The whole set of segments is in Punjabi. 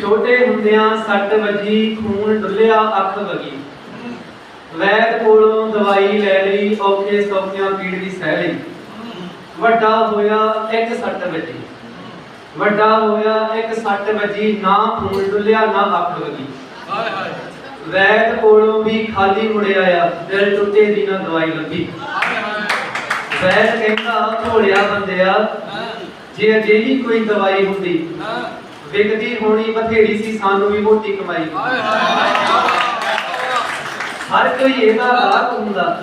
ਛੋਟੇ ਹੁੰਦਿਆਂ ਸੱਟ ਵੱਜੀ ਖੂਨ ਡੁੱਲਿਆ ਅੱਖ ਵਗੀ। ਵੈਦ ਕੋਲੋਂ ਦਵਾਈ ਲੈ ਲਈ ਔਖੇ ਸੌਖਿਆਂ ਪੀੜ ਦੀ ਸਹਿ ਲਈ ਵੱਡਾ ਹੋਇਆ ਇੱਕ ਸੱਟ ਵੱਜੀ। ਵੱਡਾ ਹੋਇਆ ਇੱਕ ਸੱਟ ਵੱਜੀ ਨਾ ਖੂਨ ਡੁੱਲਿਆ ਨਾ ਅੱਖ ਵਗੀ। ਹਾਏ ਹਾਏ। ਵੈਦ ਕੋਲੋਂ ਵੀ ਖਾਲੀ ਮੁੜਿਆ ਆ ਦਿਲ ਟੁੱਟੇ ਦੀ ਨਾ ਦਵਾਈ ਹਾਏ ਵੈਦ ਕਹਿੰਦਾ ਭੋਲਿਆ ਬੰਦਿਆ ਜੇ ਅਜਿਹੀ ਕੋਈ ਦਵਾਈ ਹੁੰਦੀ ਵਿਕਦੀ ਹੋਣੀ ਬਥੇਰੀ ਸੀ, ਸਾਨੂੰ ਵੀ ਮੋਟੀ ਕਮਾਈ। ਹਰ ਕੋਈ ਇਹਦਾ ਗਾਹਕ ਹੁੰਦਾ।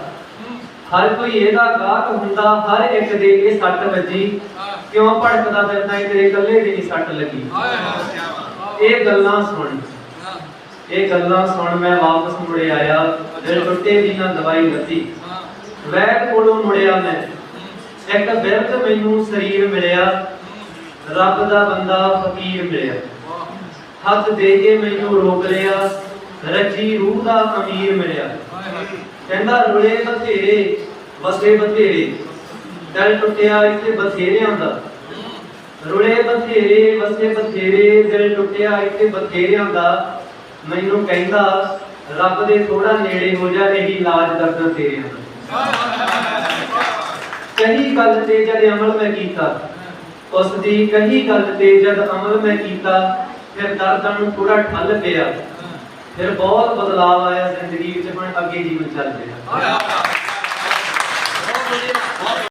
ਹਰ ਕੋਈ ਇਹਦਾ ਗਾਹਕ ਹੁੰਦਾ, ਹਰ ਇੱਕ ਦੇ ਇਹ ਸੱਟ ਵੱਜੀ। ਕਿਉਂ ਭੜਕਦਾ ਫਿਰਦਾ ਏ ਤੇਰੇ ਇਕੱਲੇ ਦੀ ਨਹੀਂ ਸੱਟ ਲੱਗੀ। ਇਹ ਗੱਲਾਂ ਸੁਣ। ਇਹ ਗੱਲਾਂ ਸੁਣ ਮੈਂ ਵਾਪਸ ਮੁੜੇ ਆਇਆ। ਦਿਲ ਟੁੱਟੇ ਦੀ ਨਾ ਦਵਾਈ ਲੱਤੀ। ਵੈਦ ਕੋਲੋਂ ਮੁੜਿਆ ਮੈਂ। ਇੱਕ ਬਿਰਧ ਮੈਨੂੰ ਸਰੀਰ ਮਿਲਿਆ। ਰੱਬ ਦਾ ਬੰਦਾ ਫਕੀਰ ਮਿਲਿਆ ਹੱਥ ਦੇ ਕੇ ਮੈਨੂੰ ਰੋਕ ਲਿਆ ਰੱਜੀ ਰੂਹ ਦਾ ਅਮੀਰ ਮਿਲਿਆ। ਕਹਿੰਦਾ ਰੁਲੇ ਬਥੇਰੇ ਵਸੇ ਬਥੇਰੇ। ਦਿਲ ਟੁੱਟਿਆ ਇੱਥੇ ਬਥੇਰਿਆਂ ਦਾ। ਰੁਲੇ ਬਥੇਰੇ ਵਸੇ ਬਥੇਰੇ ਦਿਲ ਟੁੱਟਿਆ ਇੱਥੇ ਬਥੇਰਿਆਂ ਦਾ। ਮੈਨੂੰ ਕਹਿੰਦਾ ਰੱਬ ਦੇ ਥੋੜਾ ਨੇੜੇ ਹੋ ਜਾ ਇਹੀ ਇਲਾਜ ਦਰਦਾਂ ਤੇਰਿਆਂ ਦਾ ਕਹੀ ਗੱਲ ਤੇ ਜਦ ਅਮਲ ਮੈਂ ਕੀਤਾ ਉਸ ਦੀ ਕਹੀ ਗੱਲ ਤੇ ਜਦ ਅਮਲ ਮੈਂ ਕੀਤਾ, ਫਿਰ ਦਰਦਾਂ ਨੂੰ ਥੋੜਾ ਠੱਲ ਪਿਆ। ਫਿਰ ਬਹੁਤ ਬਦਲਾਅ ਆਇਆ ਜ਼ਿੰਦਗੀ ਵਿੱਚ, ਹੁਣ ਅੱਗੇ ਜੀਵਨ ਚੱਲ ਰਿਹਾ।